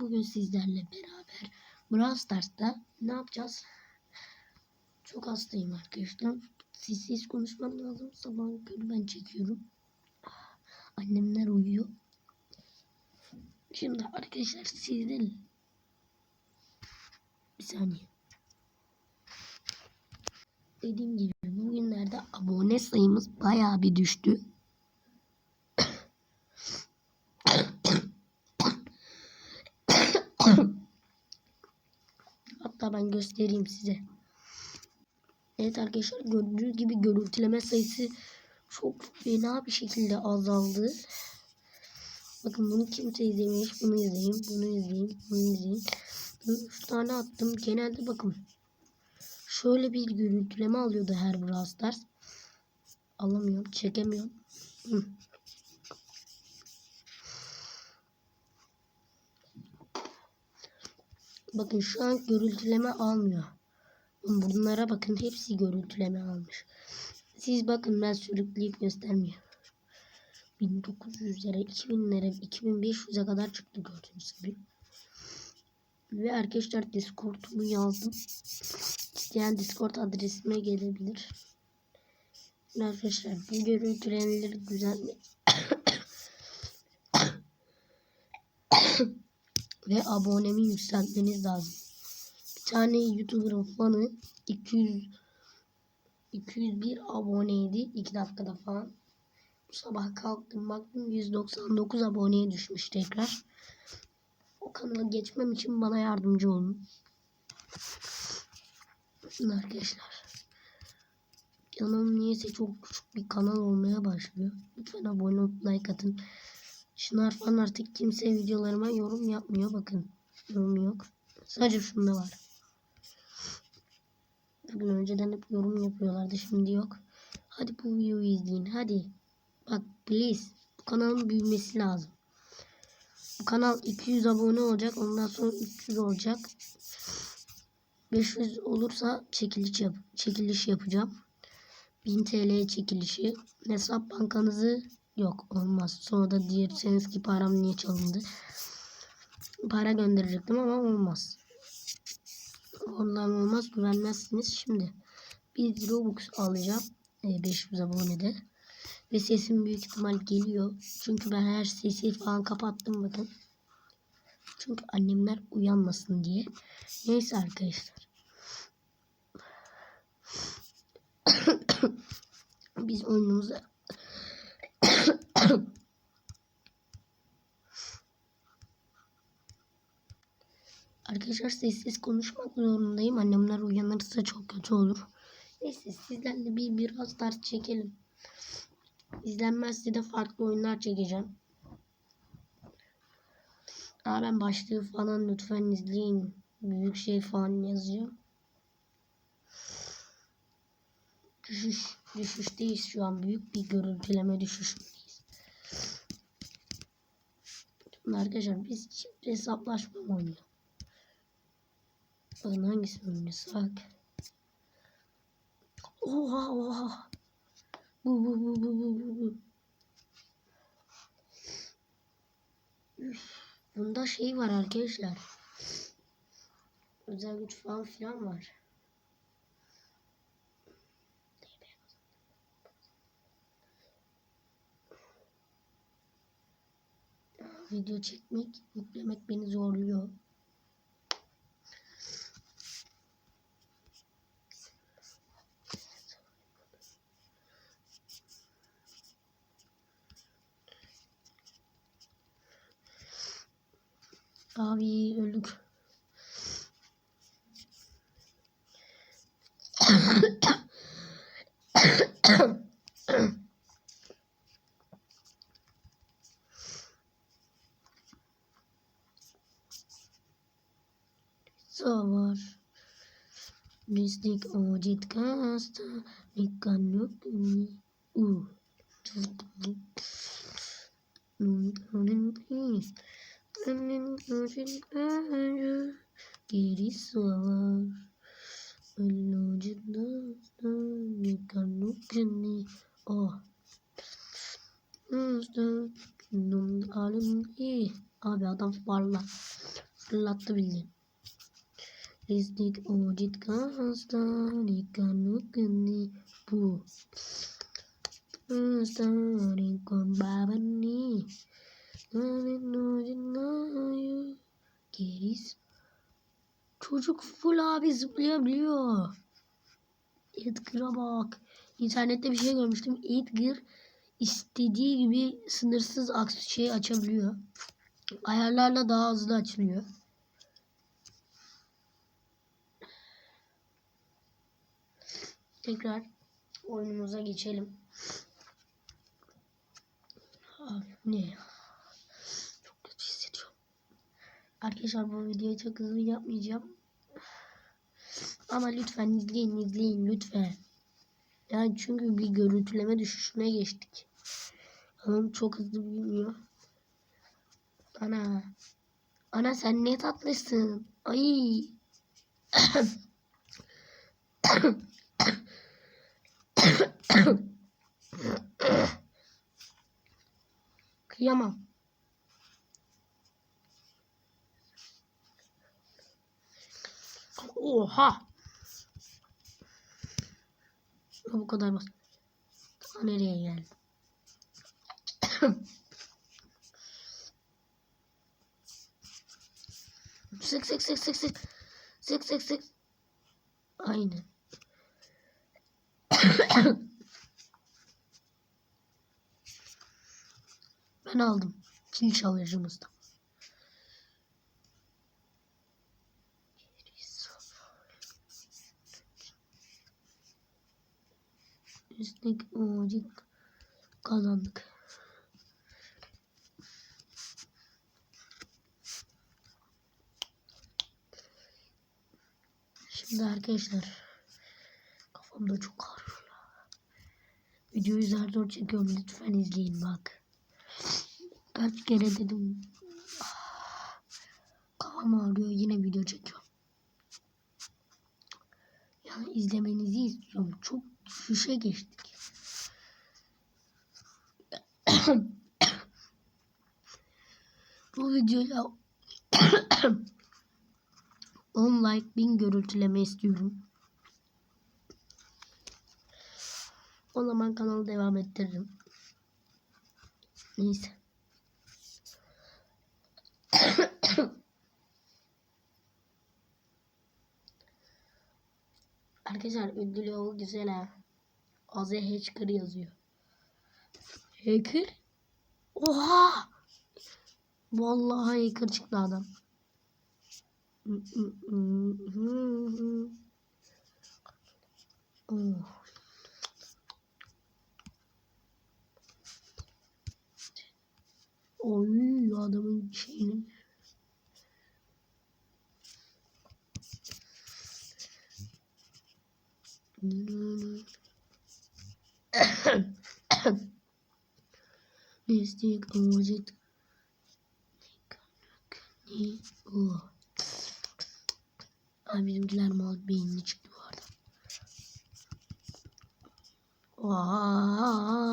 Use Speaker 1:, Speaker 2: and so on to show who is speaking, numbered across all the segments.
Speaker 1: Bugün sizlerle beraber Brawl Stars'ta ne yapacağız? Çok hastayım arkadaşlar. Sessiz konuşmam lazım. Sabah körü ben çekiyorum. Annemler uyuyor. Şimdi arkadaşlar sizden bir saniye. Dediğim gibi bugünlerde abone sayımız bayağı bir düştü. Ben göstereyim size. Evet arkadaşlar gördüğünüz gibi görüntüleme sayısı çok fena bir şekilde azaldı. Bakın bunu kimse izlememiş. Bunu izleyin, bunu izleyin, bunu izleyin. 3 tane attım. Genelde bakın. Şöyle bir görüntüleme alıyordu her Brawl Stars. Alamıyorum, çekemiyorum. Hı. Bakın şu an görüntüleme almıyor. Bunlara bakın hepsi görüntüleme almış. Siz bakın ben sürükleyip göstermiyorum. 1900'lere, 2000'lere, 2500'e kadar çıktı gördüğünüz gibi. Ve arkadaşlar Discord'umu yazdım. İsteyen Discord adresime gelebilir. Ve Arkadaşlar bu görüntülemeleri güzel ve abonemi yükseltmeniz lazım. Bir tane YouTuber'ın fanı 200 201 aboneydi 2 dakikada falan. Bu sabah kalktım baktım 199 aboneye düşmüş tekrar. O kanala geçmem için bana yardımcı olun. Şimdi arkadaşlar. Kanalım niyeyse çok küçük bir kanal olmaya başlıyor. Lütfen abone olup like atın. Şınar falan artık kimse videolarıma yorum yapmıyor. Bakın yorum yok. Sadece şunda var. Bugün önceden hep yorum yapıyorlardı. Şimdi yok. Hadi bu videoyu izleyin. Hadi. Bak please. Bu kanalın büyümesi lazım. Bu kanal 200 abone olacak. Ondan sonra 300 olacak. 500 olursa çekiliş, yap çekiliş yapacağım. 1000 TL çekilişi. Hesap bankanızı yok olmaz. Sonra da diyerseniz ki param niye çalındı. Para gönderecektim ama olmaz. Ondan olmaz güvenmezsiniz. Şimdi bir Robux alacağım. E, 500 abonede. Ve sesim büyük ihtimal geliyor. Çünkü ben her sesi falan kapattım bakın. Çünkü annemler uyanmasın diye. Neyse arkadaşlar. Biz oyunumuza Arkadaşlar sessiz konuşmak zorundayım. Annemler uyanırsa çok kötü olur. Neyse sizlerle bir biraz ders çekelim. İzlenmezse de farklı oyunlar çekeceğim. Aa, ben başlığı falan lütfen izleyin. Büyük şey falan yazacağım. Düşüş, düşüşteyiz şu an. Büyük bir görüntüleme düşüşündeyiz. Şimdi arkadaşlar biz çift hesaplaşma mı oynuyor? Bakın hangisini oynasak? Oha oha. Bu bu bu bu bu bu bu. Bunda şey var arkadaşlar. Özel güç falan filan var. Video çekmek, yüklemek beni zorluyor. Abi öldük. Mistik ojit kasta nikanuk ni u. Geri savaş. Ölücüda nikanuk ni oh. Alın iyi. Abi adam varla. Fırlattı bildiğin. Rizdik ocit kastani kanukni bu. Kastani kon babani. Namin ocit nayu. Geris. Çocuk full abi zıplayabiliyor. Edgar'a bak. İnternette bir şey görmüştüm. Edgar istediği gibi sınırsız aks şey açabiliyor. Ayarlarla daha hızlı açılıyor. Tekrar oyunumuza geçelim. Abi ne? Çok kötü hissediyorum. Arkadaşlar bu videoyu çok hızlı yapmayacağım. Ama lütfen izleyin izleyin lütfen. Yani çünkü bir görüntüleme düşüşüne geçtik. Hanım çok hızlı büyümüyor. Ana. Ana sen ne tatlısın. Ay. Kıyamam. Oha. Bu kadar basit. Daha nereye geldi? sık sık sık sık sık. Sık sık sık. Aynen. ben aldım. Kil çalıcımızda. Üstteki ucuk kazandık. Şimdi arkadaşlar kafamda çok ya. Videoyu zar zor çekiyorum lütfen izleyin bak. Kaç kere dedim. Ah, Kafam ağrıyor yine video çekiyorum. Yani izlemenizi istiyorum. Çok düşüşe geçtik. Bu videoya 10 like 1000 görüntüleme istiyorum. O zaman kanalı devam ettiririm. Neyse. Arkadaşlar ödül yolu güzel ha. Az Hacker yazıyor. Hacker? Oha! Vallahi hacker çıktı adam. Oh. Oy adamın şeyini. Destek o? Abi bizimkiler mal beyinli çıktı bu arada. Aa.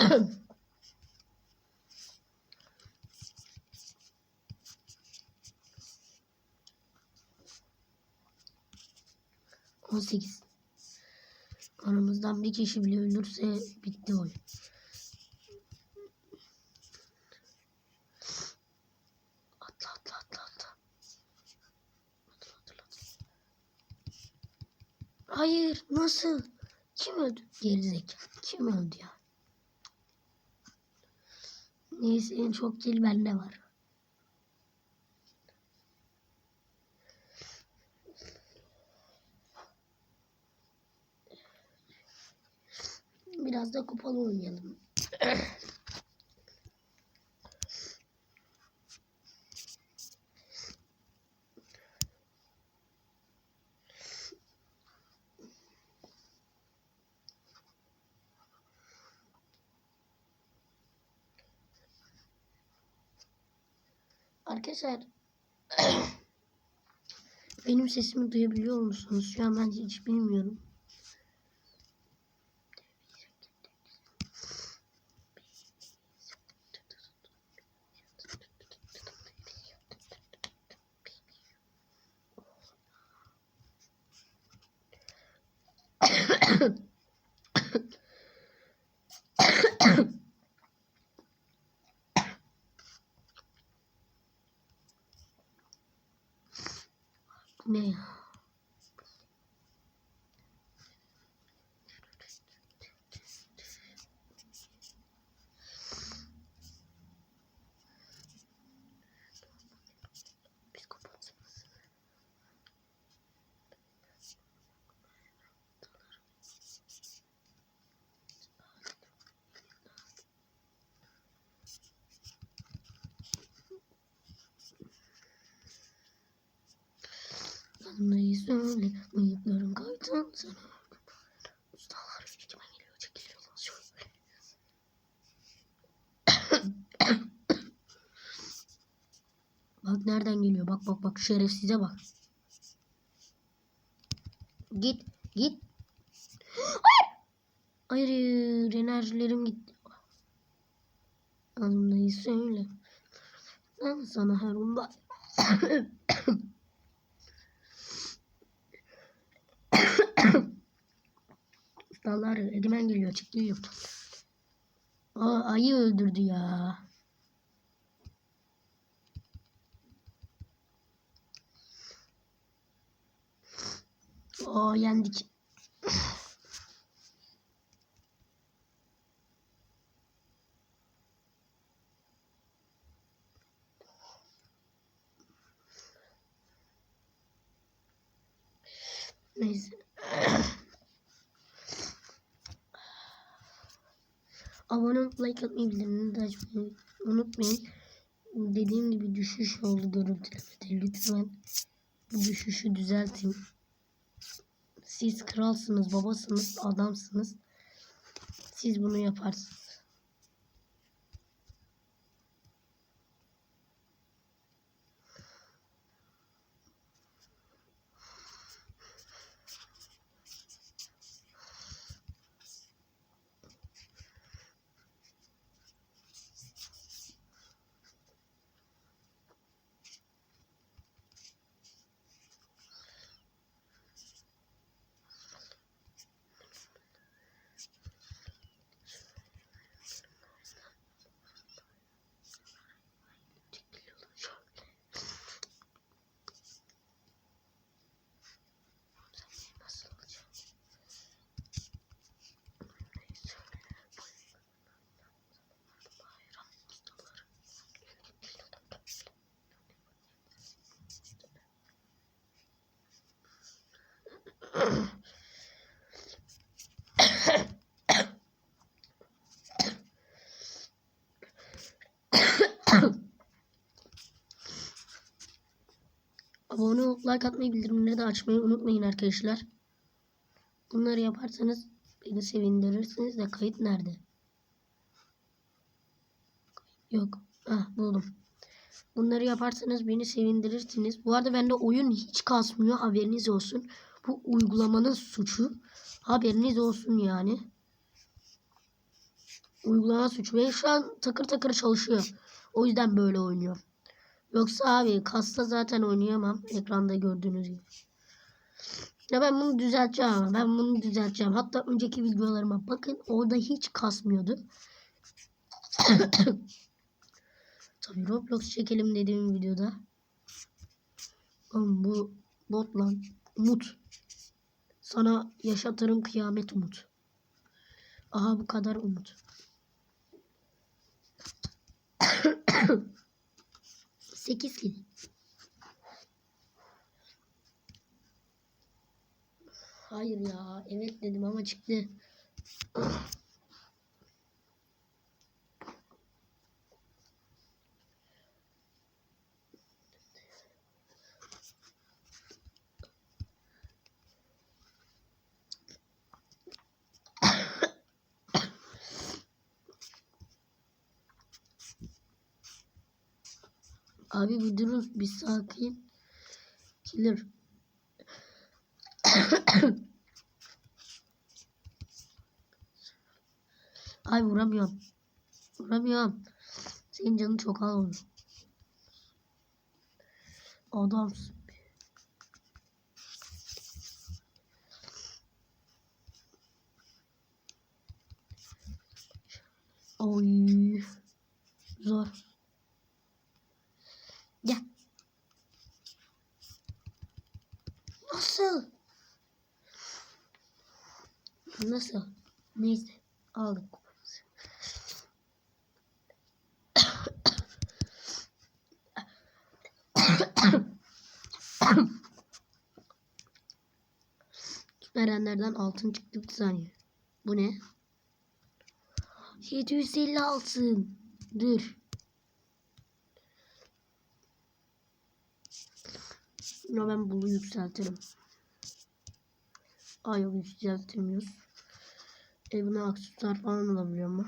Speaker 1: On sekiz. Aramızdan bir kişi bile ölürse bitti oyun. Atla atla atla atla. Atla atla atla. Hayır nasıl? Kim öldü? Gerizekalı. Kim öldü ya? Neyse en çok kill bende var. Biraz da kupalı oynayalım. Arkadaşlar benim sesimi duyabiliyor musunuz? Şu an ben hiç bilmiyorum. söyle, bıyıkların kaytan sana. Ustalar kime geliyor, çekiliyor lan şöyle. bak nereden geliyor, bak bak bak şerefsize bak. Git, git. Hayır. Hayır, enerjilerim gitti. Anlayı söyle. Ben sana her onda Dallar Egemen geliyor çıktı yurt. Aa, ayı öldürdü ya. Aa yendik. Neyse. Abone olup like atmayı bildirimleri de açmayı unutmayın. Dediğim gibi düşüş oldu görüntülemede. Lütfen bu düşüşü düzeltin. Siz kralsınız, babasınız, adamsınız. Siz bunu yaparsınız. Abone olup like atmayı bildirimleri de açmayı unutmayın arkadaşlar. Bunları yaparsanız beni sevindirirsiniz de kayıt nerede? Yok. Ah buldum. Bunları yaparsanız beni sevindirirsiniz. Bu arada bende oyun hiç kasmıyor. Haberiniz olsun. Bu uygulamanın suçu. Haberiniz olsun yani. Uygulama suçu. Ve şu an takır takır çalışıyor. O yüzden böyle oynuyorum. Yoksa abi kasta zaten oynayamam. Ekranda gördüğünüz gibi. Ya ben bunu düzelteceğim. Ben bunu düzelteceğim. Hatta önceki videolarıma bakın. Orada hiç kasmıyordu. Tabii Roblox çekelim dediğim videoda. Oğlum bu bot lan. Umut. Sana yaşatırım kıyamet umut. Aha bu kadar umut. Sekiz kill. Hayır ya. Evet dedim ama çıktı. Abi bir durun bir sakin. Killer. Ay vuramıyorum. Vuramıyorum. Senin canın çok al onu. Adamsın. Oy. Zor. Gel. Nasıl? Nasıl? Neyse. Aldık kupamızı. Süperenlerden altın çıktı saniye. Bu ne? 750 altın. Dur. Ya ben bunu yükseltirim. Ay yok yükseltemiyoruz. E buna aksesuar falan alabiliyor mu?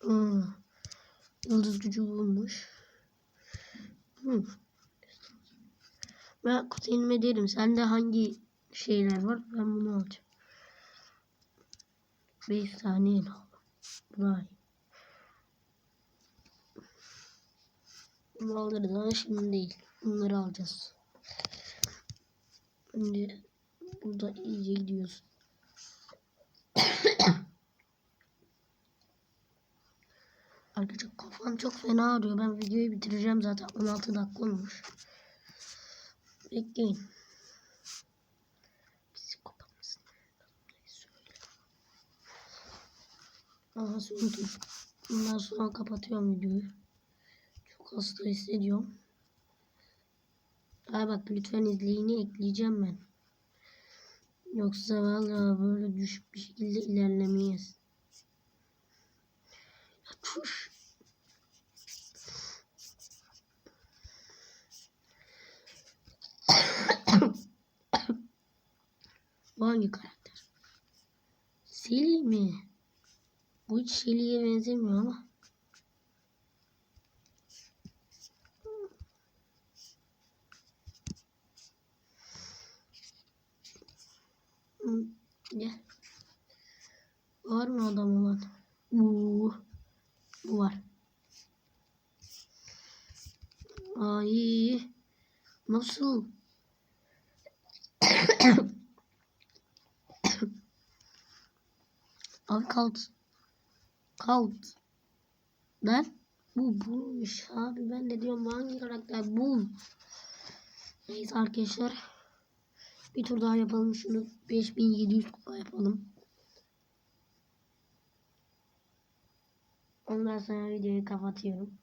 Speaker 1: Hmm. Yıldız gücü bulmuş. Hmm. Ben kuzenime derim. Sende hangi şeyler var? Ben bunu alacağım. 5 saniye. Vay. Bunu alırız ama şimdi değil. Bunları alacağız. Şimdi burada iyice gidiyoruz. Arkadaşlar kafam çok fena ağrıyor. Ben videoyu bitireceğim zaten. 16 dakika olmuş. Bekleyin. Aha söyledim. Bundan sonra kapatıyorum videoyu. Çok hasta hissediyorum. Ay bak lütfen izleyini ekleyeceğim ben. Yoksa vallahi böyle düşük bir şekilde ilerlemeyiz. Ya tuş. Bu hangi karakter? Seli mi? Hiç Shelly'e benzemiyor ama. Gel. Var mı adam olan? Uuu. Bu var. Ay. Nasıl? Abi kalt. Kalt. Ben? Bu bulmuş abi. Ben de diyorum hangi karakter? Bu. Neyse arkadaşlar. Bir tur daha yapalım. Şunu 5700 kupa yapalım. Ondan sonra videoyu kapatıyorum.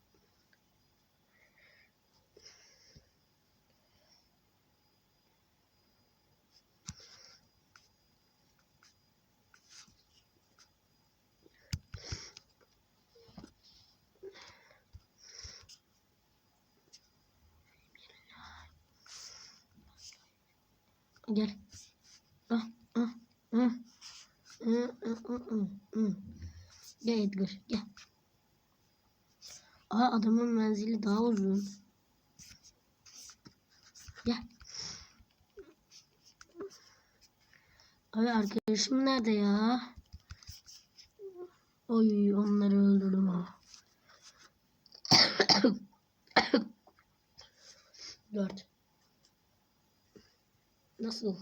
Speaker 1: Gel. Ah, ah, ah. Ah, ah, ah, ah, ah. Gel Edgar gel. Aa adamın menzili daha uzun. Gel. Abi arkadaşım nerede ya? Oy onları öldürdüm ha. Dört. Nasıl?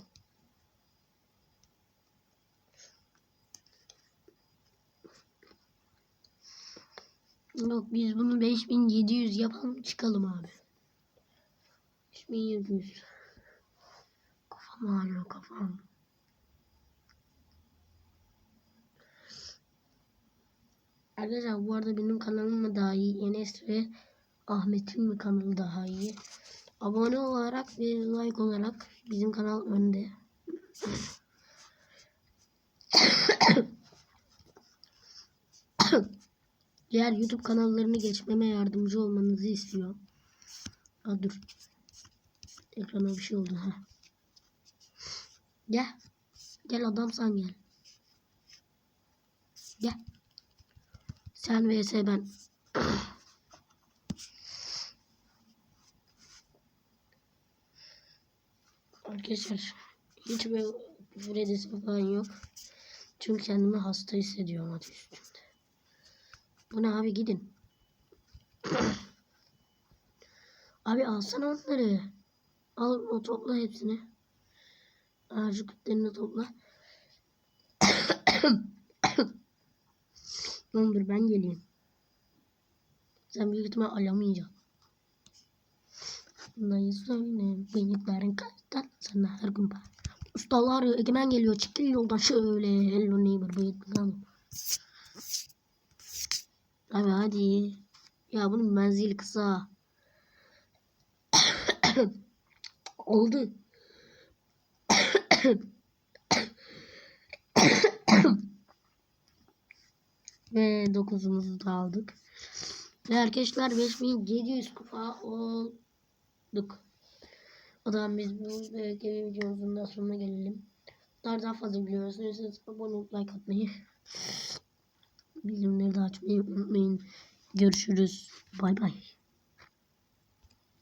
Speaker 1: Yok biz bunu 5700 yapalım çıkalım abi. 5700. Kafam ağrıyor kafam. Arkadaşlar bu arada benim kanalım mı daha iyi? Enes ve Ahmet'in mi kanalı daha iyi? Abone olarak ve like olarak bizim kanal önde. Diğer YouTube kanallarını geçmeme yardımcı olmanızı istiyor. Aa, dur. Ekrana bir şey oldu. ha. Gel. Gel adam sen gel. Gel. Sen vs ben. Arkadaşlar hiç böyle küfür falan yok. Çünkü kendimi hasta hissediyorum üstünde. Bu ne abi gidin. Abi alsana onları. Al o topla hepsini. Ağacı kütlerini topla. Dur ben geleyim. Sen büyük ihtimal alamayacaksın. Dayı söyle bıyıkların kaçtan sana her gün bak. Ustalar. Egemen geliyor. Çekil yoldan şöyle. Hello neighbor bıyıklı kalma. Abi hadi. Ya bunun menzili kısa. Oldu. Ve dokuzumuzu da aldık. Ve arkadaşlar 5700 kupa olduk. O zaman biz bu e, videomuzun da sonuna gelelim. Daha daha fazla biliyorsanız abone olup like atmayı, bildirimleri de açmayı unutmayın. Görüşürüz. Bay bay.